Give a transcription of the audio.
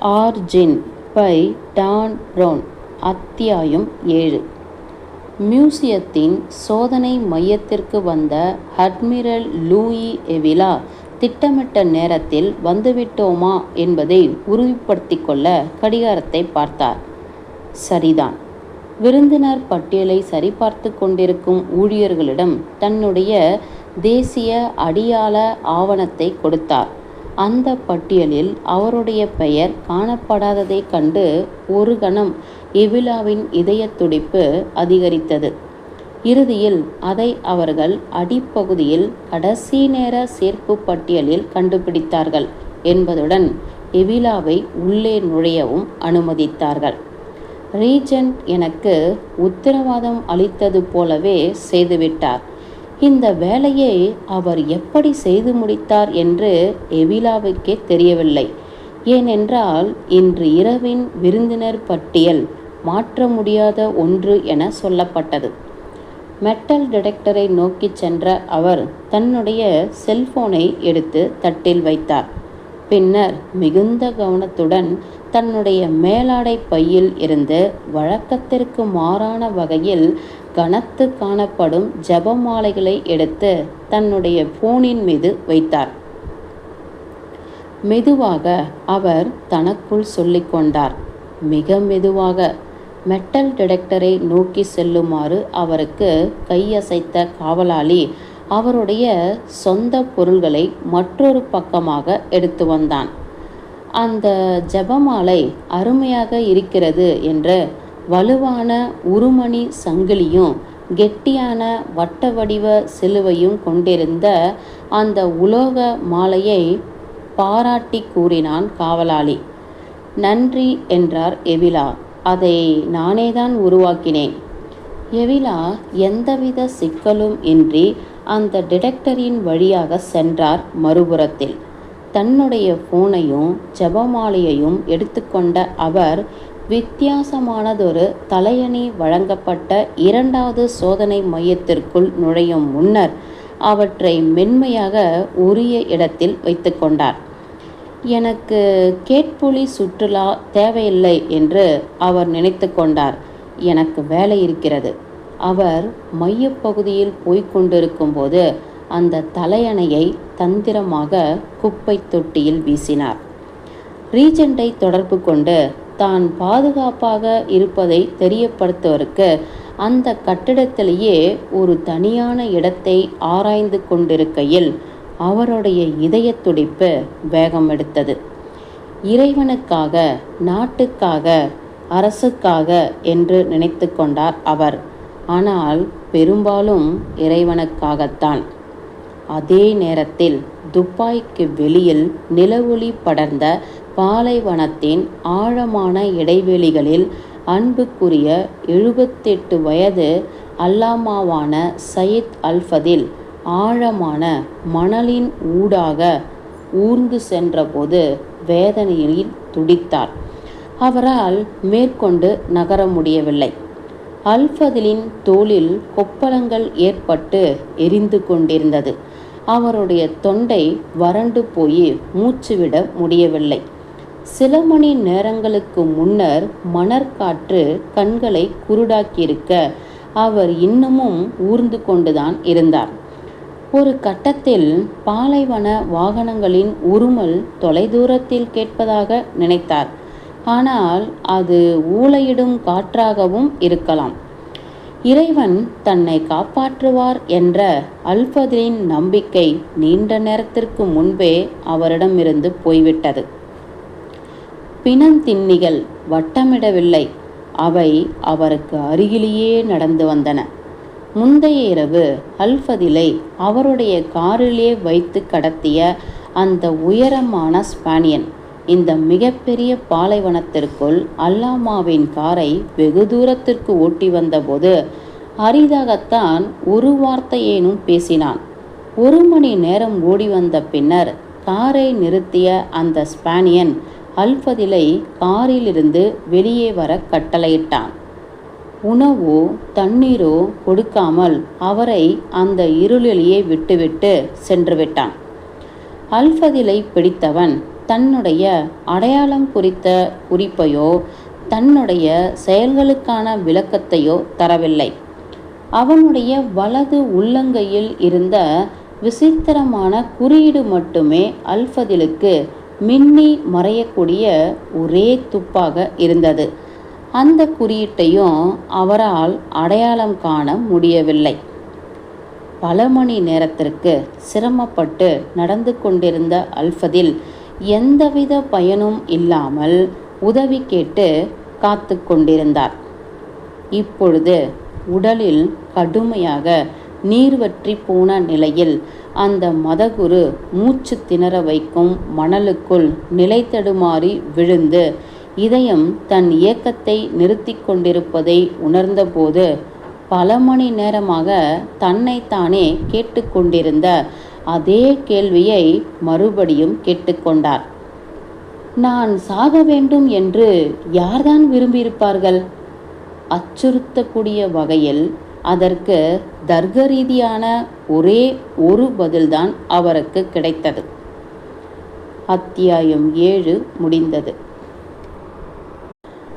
Origin by Don brown அத்தியாயம் ஏழு. மியூசியத்தின் சோதனை மையத்திற்கு வந்த அட்மிரல் லூயி எவிலா திட்டமிட்ட நேரத்தில் வந்துவிட்டோமா என்பதை உறுதிப்படுத்தி கொள்ள கடிகாரத்தை பார்த்தார். சரிதான். விருந்தினர் பட்டியலை சரிபார்த்து கொண்டிருக்கும் ஊழியர்களிடம் தன்னுடைய தேசிய அடியாள ஆவணத்தை கொடுத்தார். அந்த பட்டியலில் அவருடைய பெயர் காணப்படாததைக் கண்டு ஒரு கணம் எவிலாவின் இதயத் துடிப்பு அதிகரித்தது. இறுதியில் அதை அவர்கள் அடிப்பகுதியில் கடைசி நேர சேர்ப்பு பட்டியலில் கண்டுபிடித்தார்கள் என்பதுடன் எவிலாவை உள்ளே நுழையவும் அனுமதித்தார்கள். ரீஜென்ட் எனக்கு உத்தரவாதம் அளித்தது போலவே செய்துவிட்டார். இந்த வேலையை அவர் எப்படி செய்து முடித்தார் என்று எவிலாவுக்கே தெரியவில்லை. ஏனென்றால் இன்று இரவின் விருந்தினர் பட்டியல் மாற்ற முடியாத ஒன்று என சொல்லப்பட்டது. மெட்டல் டிடெக்டரை நோக்கிச் சென்ற அவர் தன்னுடைய செல்போனை எடுத்து தட்டில் வைத்தார். பின்னர் மிகுந்த கவனத்துடன் தன்னுடைய மேலாடை பையில் இருந்து வழக்கத்திற்கு மாறான வகையில் கனத்து காணப்படும் ஜபமாலைகளை எடுத்து தன்னுடைய போனின் மீது வைத்தார். மெதுவாக அவர் தனக்குள் சொல்லிக்கொண்டார் மிக மெதுவாக மெட்டல் டிடெக்டரை நோக்கி செல்லுமாறு அவருக்கு கையசைத்த காவலாளி அவருடைய சொந்த பொருள்களை மற்றொரு பக்கமாக எடுத்து வந்தான். அந்த ஜபமாலை அருமையாக இருக்கிறது என்று வலுவான உருமணி சங்கிலியும் கெட்டியான வட்ட வடிவ சிலுவையும் கொண்டிருந்த அந்த உலோக மாலையை பாராட்டி கூறினான் காவலாளி. நன்றி என்றார் எவிலா அதை நானேதான் உருவாக்கினேன். எவிலா எந்தவித சிக்கலும் இன்றி அந்த டிடெக்டரின் வழியாக சென்றார் மறுபுறத்தில். தன்னுடைய ஃபோனையும் ஜபமாலையையும் எடுத்துக்கொண்ட அவர் வித்தியாசமானதொரு தலையணி வழங்கப்பட்ட இரண்டாவது சோதனை மையத்திற்குள் நுழையும் முன்னர் அவற்றை மென்மையாக உரிய இடத்தில் வைத்துக்கொண்டார் எனக்கு கேட்பொலி சுற்றுலா தேவையில்லை என்று அவர் நினைத்து கொண்டார். எனக்கு வேலை இருக்கிறது. அவர் மையப்பகுதியில் போய்கொண்டிருக்கும்போது அந்த தலையணையை தந்திரமாக குப்பை தொட்டியில் வீசினார். ரீஜெண்டை தொடர்பு கொண்டு தான் பாதுகாப்பாக இருப்பதை தெரியப்படுத்துவதற்கு அந்த கட்டிடத்திலேயே ஒரு தனியான இடத்தை ஆராய்ந்து கொண்டிருக்கையில் அவருடைய இதய துடிப்பு வேகம் எடுத்தது. இறைவனுக்காக நாட்டுக்காக அரசுக்காக என்று நினைத்து கொண்டார் அவர். ஆனால் பெரும்பாலும் இறைவனுக்காகத்தான். அதே நேரத்தில் துப்பாய்க்கு வெளியில் நிலவொளி படர்ந்த பாலைவனத்தின் ஆழமான இடைவெளிகளில் அன்புக்குரிய எழுபத்தெட்டு வயது அல்லாமாவான சயித் அல்ஃபதில் ஆழமான மணலின் ஊடாக ஊர்ந்து சென்றபோது வேதனையில் துடித்தார். அவரால் மேற்கொண்டு நகர முடியவில்லை. அல்ஃபதிலின் தோளில் கொப்பளங்கள் ஏற்பட்டு எரிந்து கொண்டிருந்தது. அவருடைய தொண்டை வறண்டு போய் மூச்சுவிட முடியவில்லை. சில மணி நேரங்களுக்கு முன்னர் மணற்காற்று கண்களை குருடாக்கியிருக்க அவர் இன்னமும் ஊர்ந்து கொண்டுதான் இருந்தார். ஒரு கட்டத்தில் பாலைவன வாகனங்களின் உருமல் தொலைதூரத்தில் கேட்பதாக நினைத்தார். ஆனால் அது ஊளையிடும் காற்றாகவும் இருக்கலாம். இறைவன் தன்னை காப்பாற்றுவார் என்ற அல்பதிலின் நம்பிக்கை நீண்ட நேரத்திற்கு முன்பே அவரிடமிருந்து போய்விட்டது. பிணந்தின்னிகள் வட்டமிடவில்லை. அவை அவருக்கு அருகிலேயே நடந்து வந்தன. முந்தைய இரவு அல்ஃபதிலை அவருடைய காரிலே வைத்து கடத்திய அந்த உயரமான ஸ்பானியன் இந்த மிகப்பெரிய பாலைவனத்திற்குள் அல்லாமாவின் காரை வெகு தூரத்திற்கு ஓட்டி வந்தபோது அரிதாகத்தான் ஒரு வார்த்தையேனும் பேசினான். ஒரு மணி நேரம் ஓடி வந்த பின்னர் காரை நிறுத்திய அந்த ஸ்பானியன் அல்பதிலை காரிலிருந்து வெளியே வர கட்டளையிட்டான். உணவோ தண்ணீரோ கொடுக்காமல் அவரை அந்த இருளிலேயே விட்டுவிட்டு சென்று விட்டான் அல்பதிலை பிடித்தவன் தன்னுடைய அடையாளம் குறித்த குறிப்பையோ தன்னுடைய செயல்களுக்கான விளக்கத்தையோ தரவில்லை. அவனுடைய வலது உள்ளங்கையில் இருந்த விசித்திரமான குறியீடு மட்டுமே அல்ஃபதிலுக்கு மின்னி மறையக்கூடிய ஒரே துப்பாக இருந்தது. அந்த குறியீட்டையும் அவரால் அடையாளம் காண முடியவில்லை. பல மணி நேரத்திற்கு சிரமப்பட்டு நடந்து கொண்டிருந்த அல்ஃபதில் எந்தவித பயனும் இல்லாமல் உதவி கேட்டு காத்து கொண்டிருந்தார். இப்பொழுது உடலில் கடுமையாக நீர் வற்றி போன நிலையில் அந்த மதகுரு மூச்சு திணற வைக்கும் மணலுக்குள் நிலை தடுமாறி விழுந்து இதயம் தன் இயக்கத்தை நிறுத்தி கொண்டிருப்பதை உணர்ந்தபோது பல மணி நேரமாக தன்னைத்தானே கேட்டுக்கொண்டிருந்த அதே கேள்வியை மறுபடியும் கேட்டுக்கொண்டார் நான் சாக வேண்டும் என்று யார்தான் விரும்பியிருப்பார்கள்? அச்சுறுத்தக்கூடிய வகையில் அதற்கு தர்க்க ரீதியான ஒரே ஒரு பதில்தான் அவருக்கு கிடைத்தது. அத்தியாயம் ஏழு முடிந்தது.